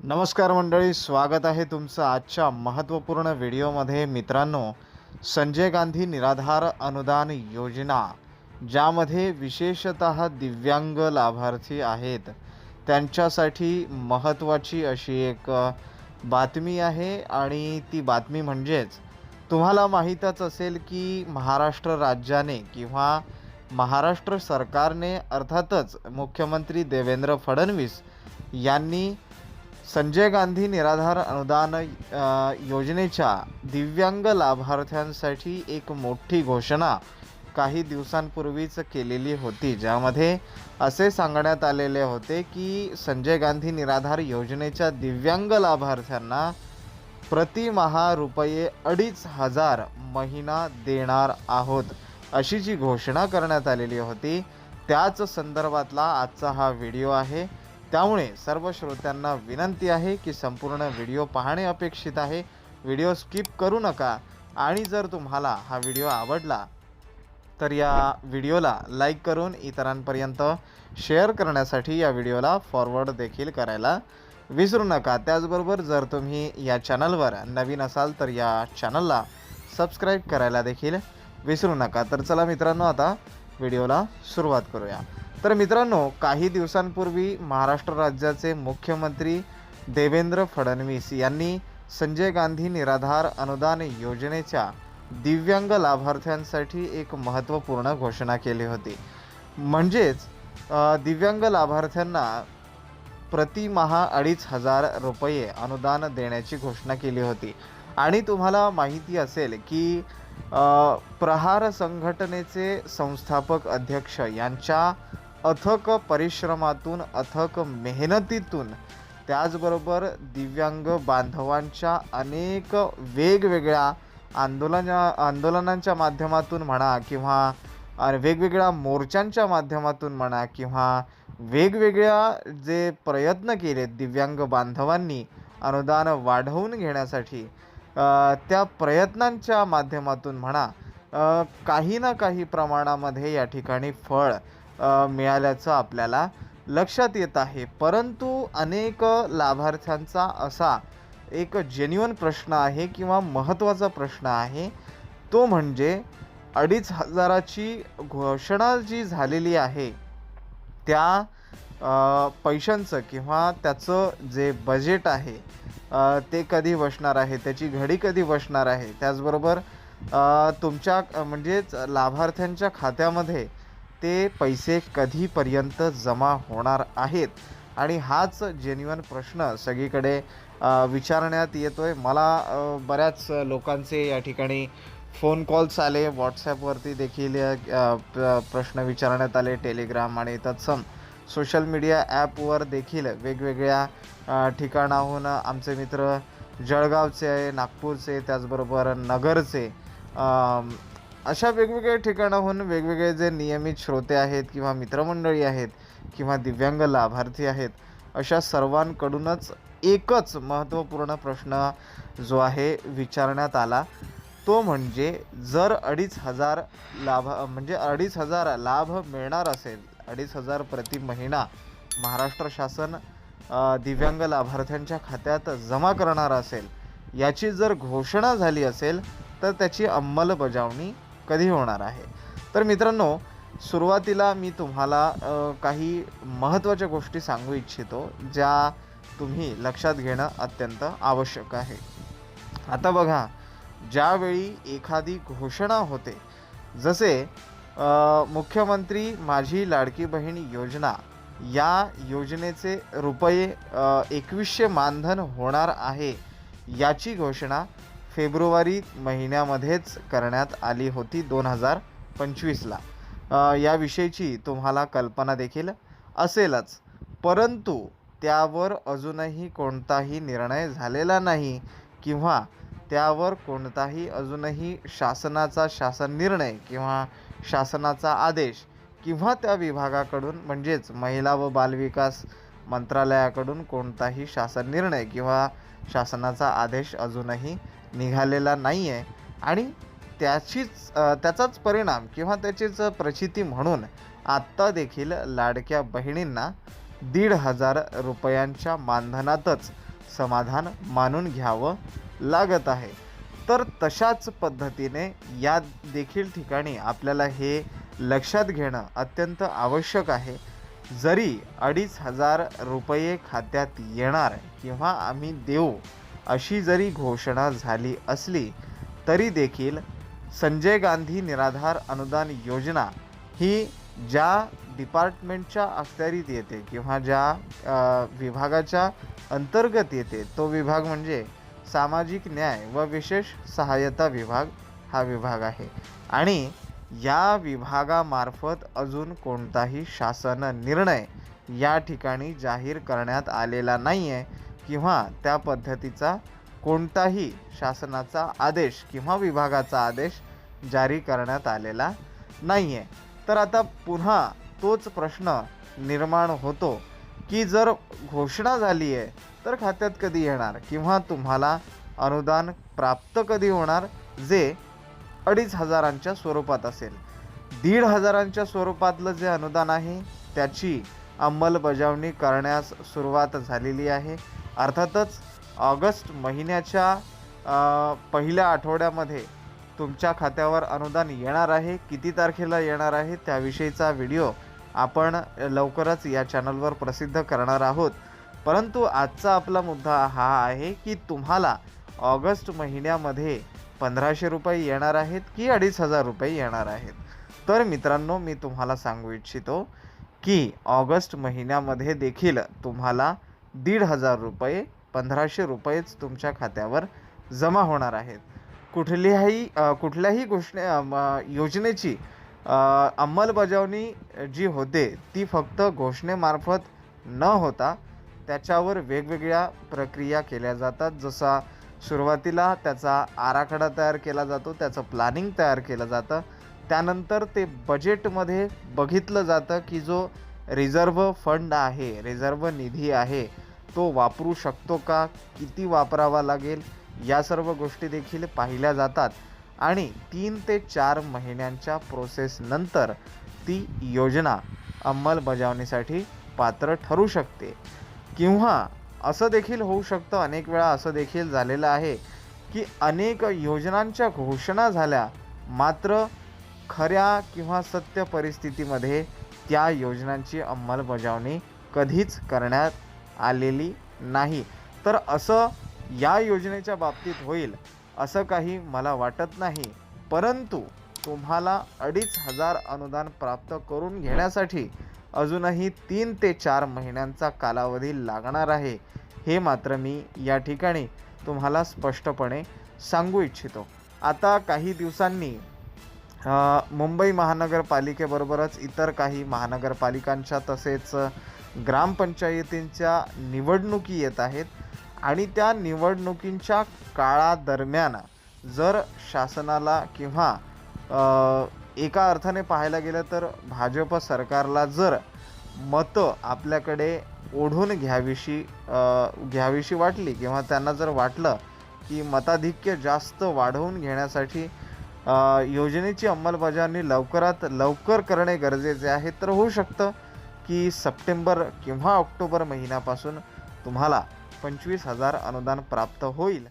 नमस्कार मंडळी स्वागत आहे तुमचं आजच्या महत्त्वपूर्ण व्हिडिओमध्ये. मित्रांनो संजय गांधी निराधार अनुदान योजना ज्यामध्ये विशेषत दिव्यांग लाभार्थी आहेत त्यांच्यासाठी महत्त्वाची अशी एक बातमी आहे. आणि ती बातमी म्हणजेच तुम्हाला माहीतच असेल की महाराष्ट्र राज्याने किंवा महाराष्ट्र सरकारने अर्थातच मुख्यमंत्री देवेंद्र फडणवीस यांनी संजय गांधी निराधार अनुदान योजनेच्या दिव्यांग लाभार्थ्यांसाठी एक मोठी घोषणा काही दिवसांपूर्वीच केलेली होती. ज्यामध्ये असे सांगण्यात आलेले होते की संजय गांधी निराधार योजनेच्या दिव्यांग लाभार्थ्यांना प्रतिमहा रुपये अडीच हजार महिना देणार आहोत अशी जी घोषणा करण्यात आलेली होती त्याच संदर्भातला आजचा हा व्हिडिओ आहे. त्यामुळे सर्व श्रोत्यांना विनंती आहे की संपूर्ण व्हिडिओ पाहणे अपेक्षित आहे. व्हिडिओ स्किप करू नका आणि जर तुम्हाला हा व्हिडिओ आवडला तर या व्हिडिओला लाईक करून इतरांपर्यंत शेअर करण्यासाठी या व्हिडिओला फॉरवर्ड देखील करायला विसरू नका. त्याचबरोबर जर तुम्ही या चॅनलवर नवीन असाल तर या चॅनलला सबस्क्राईब करायला देखील विसरू नका. तर चला मित्रांनो आता व्हिडिओला सुरुवात करूया. तर मित्रांनो काही दिवसांपूर्वी महाराष्ट्र राज्याचे मुख्यमंत्री देवेंद्र फडणवीस यांनी संजय गांधी निराधार अनुदान योजनेच्या दिव्यांग लाभार्थ्यांसाठी एक महत्त्वपूर्ण घोषणा केली होती. म्हणजेच दिव्यांग लाभार्थ्यांना प्रतिमहा अडीच हजार रुपये अनुदान देण्याची घोषणा केली होती. आणि तुम्हाला माहिती असेल की प्रहार संघटनेचे संस्थापक अध्यक्ष यांच्या अथक परिश्रमातून अथक मेहनतीतून. त्याचबरोबर दिव्यांग बांधवांच्या अनेक वेगवेगळ्या आंदोलना आंदोलनांच्या माध्यमातून म्हणा किंवा वेगवेगळ्या मोर्चांच्या माध्यमातून म्हणा किंवा वेगवेगळ्या जे प्रयत्न केलेत दिव्यांग बांधवांनी अनुदान वाढवून घेण्यासाठी त्या प्रयत्नांच्या माध्यमातून म्हणा काही ना काही प्रमाणामध्ये या ठिकाणी फळ मिळाल्याचं आपल्याला लक्षात येत आहे. परंतु अनेक लाभार्थ्यांचा असा एक जेन्युअन प्रश्न आहे किंवा महत्त्वाचा प्रश्न आहे. तो म्हणजे अडीच हजाराची घोषणा जी झालेली आहे त्या पैशांचं किंवा त्याचं जे बजेट आहे ते कधी बसणार आहे त्याची घडी कधी बसणार आहे त्याचबरोबर तुमच्या म्हणजेच लाभार्थ्यांच्या खात्यामध्ये ते पैसे कधीपर्यंत जमा होणार आहेत? आणि हाच जेन्युअन प्रश्न सगळीकडे विचारण्यात येतो आहे मला बऱ्याच लोकांचे या ठिकाणी फोन कॉल्स आले. व्हॉट्सॲपवरती देखील प्र- प्रश्न विचारण्यात आले. टेलिग्राम आणि तत्सम सोशल मीडिया ॲपवर देखील वेगवेगळ्या ठिकाणाहून आमचे मित्र जळगावचे आहे नागपूरचे त्याचबरोबर नगरचे अशा वेगवेगळ्या ठिकाणाहून वेगवेगळे जे नियमित श्रोते आहेत किंवा मित्रमंडळी आहेत किंवा दिव्यांग लाभार्थी आहेत अशा सर्वांकडूनच एकच महत्त्वपूर्ण प्रश्न जो आहे विचारण्यात आला. तो म्हणजे जर अडीच हजार लाभ म्हणजे अडीच हजार लाभ मिळणार असेल अडीच हजार प्रति महिना महाराष्ट्र शासन दिव्यांग लाभार्थ्यांच्या खात्यात जमा करणार असेल याची जर घोषणा झाली असेल तर त्याची अंमलबजावणी कधी होणार आहे? तर मित्रांनो सुरुवातीला मी तुम्हाला काही महत्त्वाच्या गोष्टी सांगू इच्छितो ज्या तुम्ही लक्षात घेणं अत्यंत आवश्यक आहे. आता बघा ज्यावेळी एखादी घोषणा होते जसे मुख्यमंत्री माझी लाडकी बहीण योजना या योजनेचे रुपये एकवीसशे मानधन होणार आहे याची घोषणा फेब्रुवारी महिन्यामध्येच करण्यात आली होती दोन हजार पंचवीसला. याविषयीची तुम्हाला कल्पना देखील असेलच. परंतु त्यावर अजूनही कोणताही निर्णय झालेला नाही किंवा त्यावर कोणताही अजूनही शासनाचा शासन निर्णय किंवा शासनाचा आदेश किंवा त्या विभागाकडून म्हणजेच महिला व बालविकास मंत्रालयाकडून कोणताही शासन निर्णय किंवा शासनाचा आदेश अजूनही निघालेला नाही आहे आणि त्याचीच त्याचाच परिणाम किंवा त्याचीच प्रचिती म्हणून आत्ता देखील लाडक्या बहिणींना दीड हजार रुपयांच्या मानधनातच समाधान मानून घ्यावं लागत आहे. तर तशाच पद्धतीने या देखील ठिकाणी आपल्याला हे लक्षात घेणं अत्यंत आवश्यक आहे. जरी अडीच हजार रुपये खात्यात येणार किंवा आम्ही देऊ अशी जरी घोषणा झाली असली तरी देखील संजय गांधी निराधार अनुदान योजना ही ज्या डिपार्टमेंटच्या अखत्यारीत येते किंवा ज्या विभागाच्या अंतर्गत येते तो विभाग म्हणजे सामाजिक न्याय व विशेष सहाय्यता विभाग हा विभाग आहे. आणि या विभागामार्फत अजून कोणताही शासन निर्णय या ठिकाणी जाहीर करण्यात आलेला नाही आहे किंवा त्या पद्धतीचा कोणताही शासनाचा आदेश किंवा विभागाचा आदेश जारी करण्यात आलेला नाही आहे तर आता पुन्हा तोच प्रश्न निर्माण होतो की जर घोषणा झाली आहे तर खात्यात कधी येणार? किंवा तुम्हाला अनुदान प्राप्त कधी होणार? जे अडीच हजारांच्या स्वरूपात असेल. दीड हजारांच्या स्वरूपातलं जे अनुदान आहे त्याची अंमलबजावणी करण्यास सुरुवात झालेली आहे. अर्थातच ऑगस्ट महिन्याच्या पहिल्या आठवड्यामध्ये तुमच्या खात्यावर अनुदान येणार आहे. किती तारखेला येणार आहे त्याविषयीचा व्हिडिओ आपण लवकरच या चॅनलवर प्रसिद्ध करणार आहोत. परंतु आजचा आपला मुद्दा हा आहे की तुम्हाला ऑगस्ट महिन्यामध्ये पंधराशे रुपये येणार आहेत की अडीच हजार रुपये येणार आहेत? तर मित्रांनो मी तुम्हाला सांगू इच्छितो की ऑगस्ट महिन्यामध्ये देखील तुम्हाला दीड हजार रुपये पंधराशे रुपयेच तुमच्या खात्यावर जमा होणार आहेत. कुठल्याही कुठल्याही गोष्टी म, योजनेची अंमलबजावणी जी होते ती फक्त घोषणेमार्फत न होता त्याच्यावर वेगवेगळ्या प्रक्रिया केल्या जातात. जसा सुरुवातीला त्याचा आराखडा तयार केला जातो त्याचं प्लॅनिंग तयार केलं जातं. त्यानंतर ते बजेटमध्ये बघितलं जातं की जो रिझर्व फंड आहे रिझर्व निधी आहे तो वापरू शकतो का किती वापरावा लागेल या सर्व गोष्टी देखील पाहिल्या जातात. आणि तीन ते चार महिन्यांच्या प्रोसेसनंतर ती योजना अंमलबजावणीसाठी पात्र ठरू शकते. किंवा असं देखील होऊ शकतं अनेक वेळा असं देखील झालेलं आहे की अनेक योजनांच्या घोषणा झाल्या मात्र खऱ्या किंवा सत्य परिस्थितीमध्ये त्या योजनांची अंमलबजावणी कधीच करण्यात आलेली नाही. तर असं या योजनेच्या बाबतीत होईल असं काही मला वाटत नाही. परंतु तुम्हाला अडीच हजार अनुदान प्राप्त करून घेण्यासाठी अजूनही तीन ते चार महिन्यांचा कालावधी लागणार आहे हे मात्र मी या ठिकाणी तुम्हाला स्पष्टपणे सांगू इच्छितो. आता काही दिवसांनी मुंबई महानगरपालिकेबरोबरच इतर काही महानगरपालिकांच्या तसेच ग्रामपंचायतींच्या निवडणुकी येत आहेत. आणि त्या निवडणुकींच्या काळादरम्यान जर शासनाला किंवा एका अर्थाने पाहायला गेलं तर भाजप सरकारला जर मतं आपल्याकडे ओढून घ्यावीशी घ्यावीशी वाटली किंवा त्यांना जर वाटलं की मताधिक्य जास्त वाढवून घेण्यासाठी योजनेची अंमलबजावणी लवकरात लवकर करणे गरजेचे आहे. तर होऊ शकतं की सप्टेंबर किंवा ऑक्टोबर महिन्यापासून तुम्हाला पंचवीस हजार अनुदान प्राप्त होईल.